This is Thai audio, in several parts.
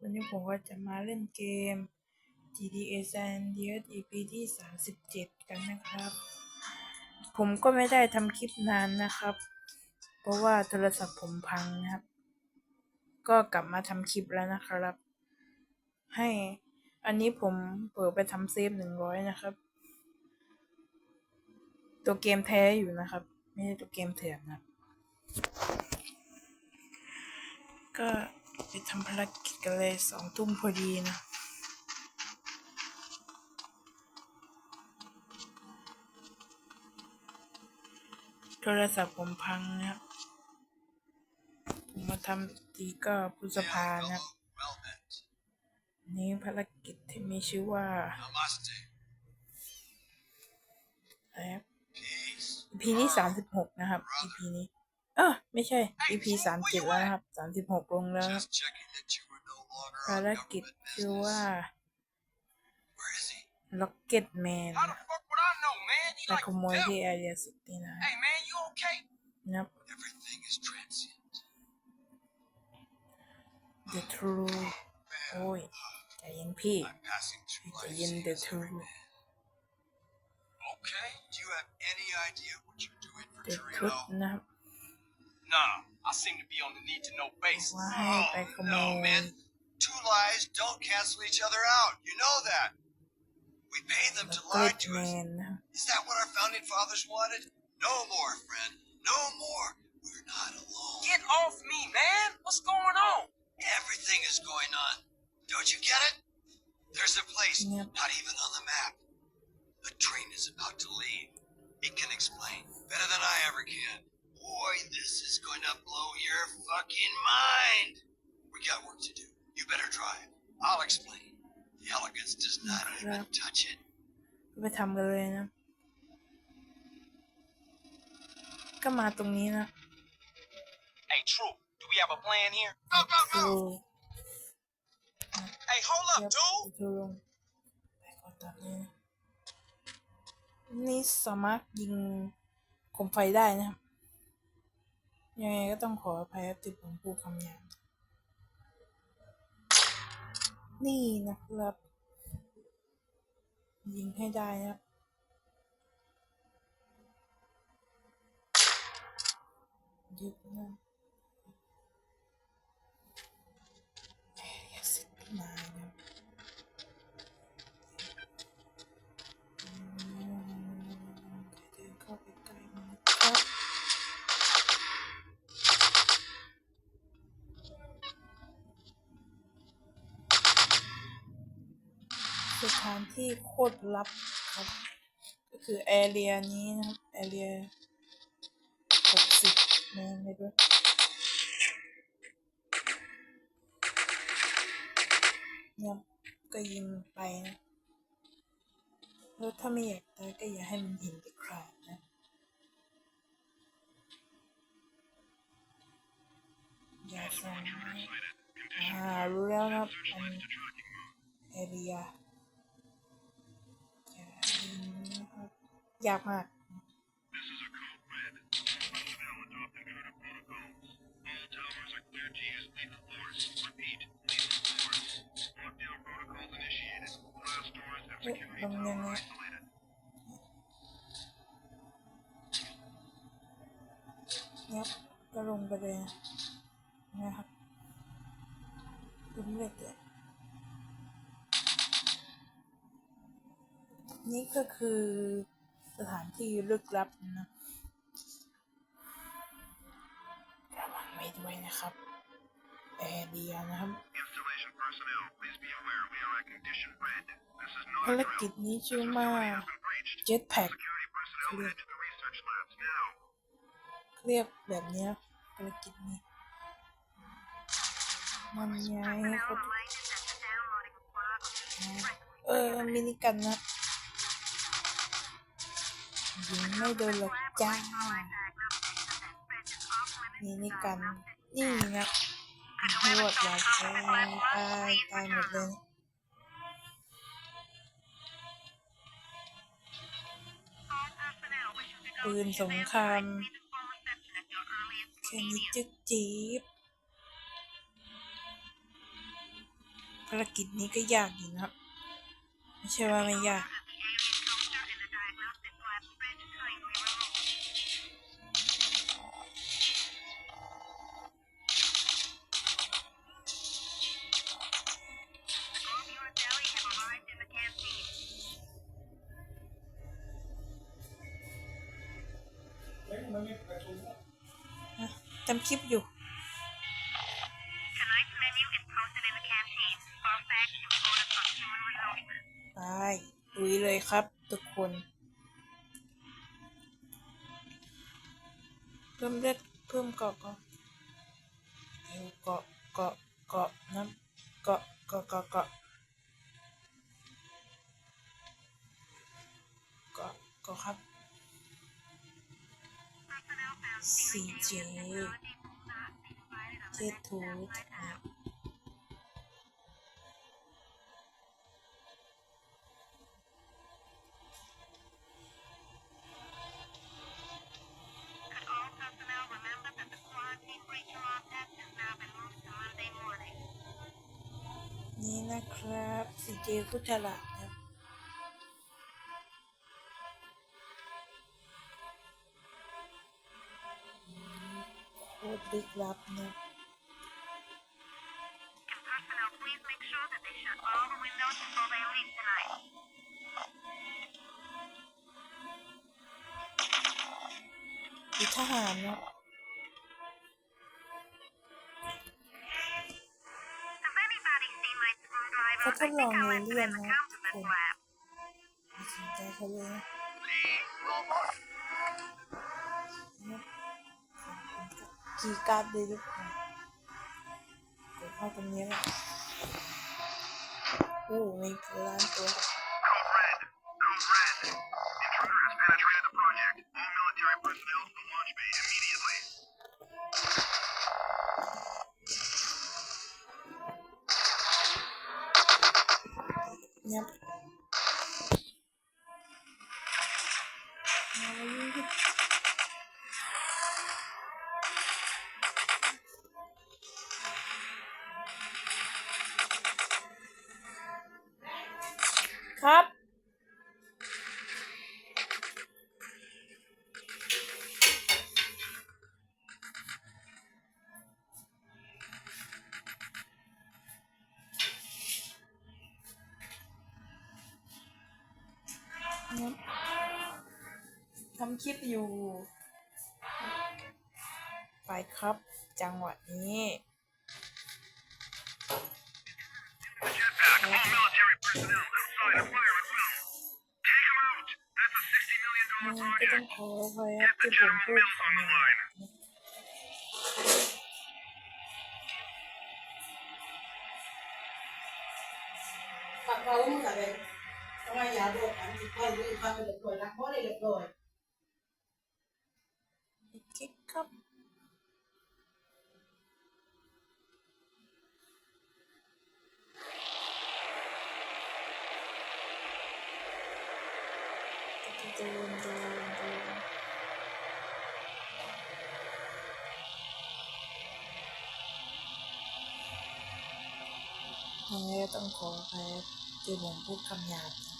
วันนี้ผมก็จะมาเล่นเกม GTA San Andreas EP ที่ 37 กันนะครับ ผมก็ไม่ได้ทำคลิปนานนะครับ เพราะว่าโทรศัพท์ผมพังนะครับ ก็กลับมาทำคลิปแล้วนะครับ ให้อันนี้ผมเปิดไปทำเซฟหนึ่งร้อยนะครับ ตัวเกมแท้อยู่นะครับ ไม่ใช่ตัวเกมเถื่อนนะก็ ไปทำภารกิจกันเลยสองทุ่มพอดีนะโทรศัพท์ผมพังนะครับผมมาทำทีก็พฤษภานะครับ Well met. นี้ภารกิจที่มีชื่อว่า Namaste. อะไรครับ Peace. EP ที่สามสิบหกนะครับ EP นี้ เออไม่ใช่ EP สามเจ็ดแล้วนะครับสามสิบหกลงแล้วนะครับ Just checking that you were no longer ภาร on กิจ government ชื่อ business. ว่า Where is he? Rocket Man How the fuck would I know, man? You ไป like ขโมย the ที่ devil. แอเรียสิบนี่นะ Hey, man, you okay? นะครับ Everything is transient. The True โอ้ยใจเย็นพี่ I'm passing through ใจ life เย็น same The as every True man. Okay. Do you have any idea what you're doing for The Nah, I seem to be on the need to know basis. Why? Oh, no, man. Two lies don't cancel each other out. You know that. We pay them the to lie to man. us. Is that what our founding fathers wanted? No more, friend. No more. We're not alone. Get off me, man. What's going on? Everything is going on. Don't you get it? There's a place yep. not even on the map. A train is about to leave. It can explain better than I ever can. Boy, this is going to blow your fucking mind. We got work to do. You better drive. I'll explain. The elegance does not even Yep. touch it. ไปทำกันเลยนะ ก็มาตรงนี้นะ Hey, True, do we have a plan here? Go, go, ดู go! Hey, hold เทีย up, บ dude. ดูลงไปกดตัดเลยนะนี่สามารถยิงคมไฟได้นะครับ ยังไงก็ต้องขออภัยติดผมพูดคำหยาบนี่นะครับ ยิงให้ได้นะยึดนะ สถานที่โคตรลับครับ ก็คือแอเรียนี้นะครับแอเรียหกสิบนะไม่ด้วยเนี่ยก็ยิงไปนะแล้วถ้าไม่อยากตายก็อย่าให้มันเห็นเด็ดขาดนะอย่าสั่งอ่ารู้แล้วนะครับอันแอเรีย ยิงนะครับยากมากเอ๊ะลงยังไงเนี่ยก็ลงไปเลยนะครับลุ้มเหล็กเลย นี่ก็คือสถานที่ลึกลับนะระวังไว้ด้วยนะครับแอร์เดียนะครับภารกิจนี้ชื่อว่าเจ็ตแพ็กเรียกแบบนี้ภารกิจนี้มันย้ายเออมินิกันนะ ยิงไม่โดนหรอกจ้ามินิกันนี่นะโหดอยากตายตายตายหมดเลยปืนสงครามแค่นี้จึ๊กจี๊บภารกิจนี้ก็ยากอยู่นะครับ ไม่ใช่ว่าไม่ยาก ทำคลิปอยู่ Tonight's menu is posted in the canteen. All facts and photos from human resources. ไปลุยเลยครับ ทุกคน เพิ่มเลือดเพิ่มเกาะเกาะเร็วเกาะเกาะเกาะน้ำเกาะเกาะเกาะเกาะเกาะเกาะครับ สี่เจเททูตอัพนี่นะครับสีเจพุทธละดครับโคตร ลึกลับนะ Can personnel please make sure that they shut all the windows before they leave tonight? มีทหารนะ Has anybody seen my screwdriver? Có I thích think lòng I người left it in liền the hả? counterfeit Ủa. lab. ไม่สนใจเขาเลยนะ กีย์การ์ดเลยทุกคนกดเข้าตรงนี้แหละโอ้มีล้านตัว Code Red. Code คิดอยู่ ไปครับจังหวะนี้ก็ต้องขอพยายามที่ผมพูดขอากเราเหมือนกันเลยทำไมยาโดนกันนี้ก็ยืนฟังเลยก่อนนะเพราะเลยเลย ครับ เดินเดินเดินยังไงก็ต้องขออภัยที่ผมพูดคำหยาบนะ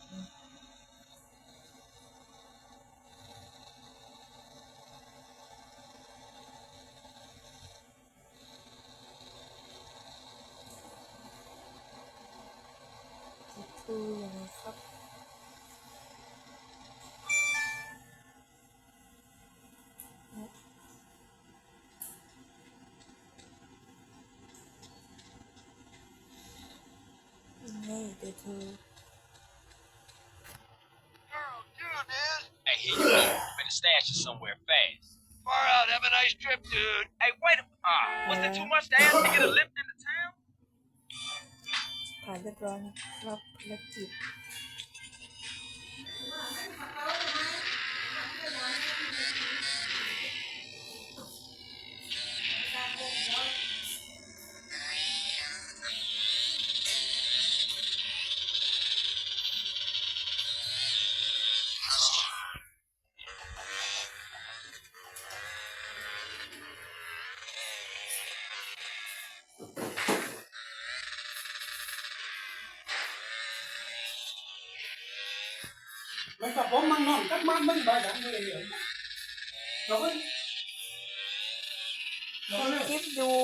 ตนะเด็กฟูอย่างนี้ครับนี่เดี๋ยวเธอ stash it somewhere fast. Far out, have a nice trip, dude. Hey, wait a ah, was there too much to ask to get a lift into town? Pardon, Ron. มันกับผมมันนอนกันมันมันบาอย่างเลยเราก็เราเลยคลิปอยู่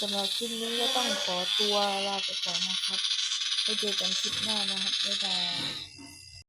สำหรับคลิปนี้ก็ต้องขอตัวลาไปก่อนนะครับไว้เจอกันคลิปหน้านะครับบ๊ายบาย